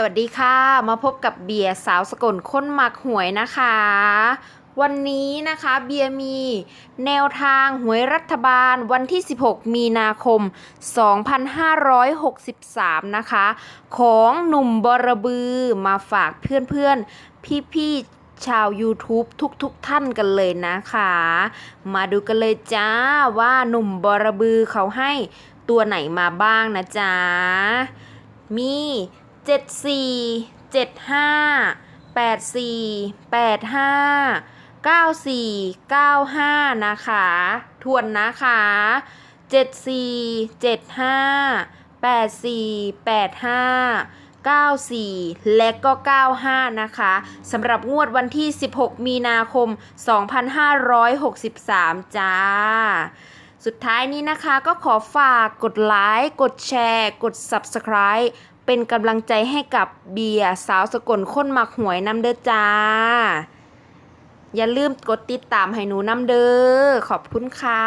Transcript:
สวัสดีค่ะ มาพบกับเบียร์สาวสกลค้นหมักหวยนะคะ วันนี้นะคะเบียร์มีแนวทางหวยรัฐบาลวันที่ 16 มีนาคม 2563 นะคะ ของหนุ่มบรบือมาฝากเพื่อนๆ พี่ๆ ชาว YouTube ทุกๆทท่านกันเลยนะคะ มาดูกันเลยจ้าว่าหนุ่มบรบือเขาให้ตัวไหนมาบ้างนะจ๊ะ มี เจ็ดสี่เจ็ดห้าแปดสี่แปดห้าเก้าสี่เก้าห้านะคะทวนนะคะเจ็ดสี่เจ็ดห้าแปดสี่แปดห้าเก้าสี่และก็เก้าห้านะคะสำหรับงวดวันที่ 16 มีนาคม 2563 จ้า สุดท้ายนี้นะคะก็ขอฝากกดไลค์ กดแชร์ กด Subscribe เป็นกำลังใจให้กับเบียร์สาวสกลค้นมักหวยน้ำเด้อจ้า อย่าลืมกดติดตามให้หนูน้ำเด้อขอบคุณค่ะ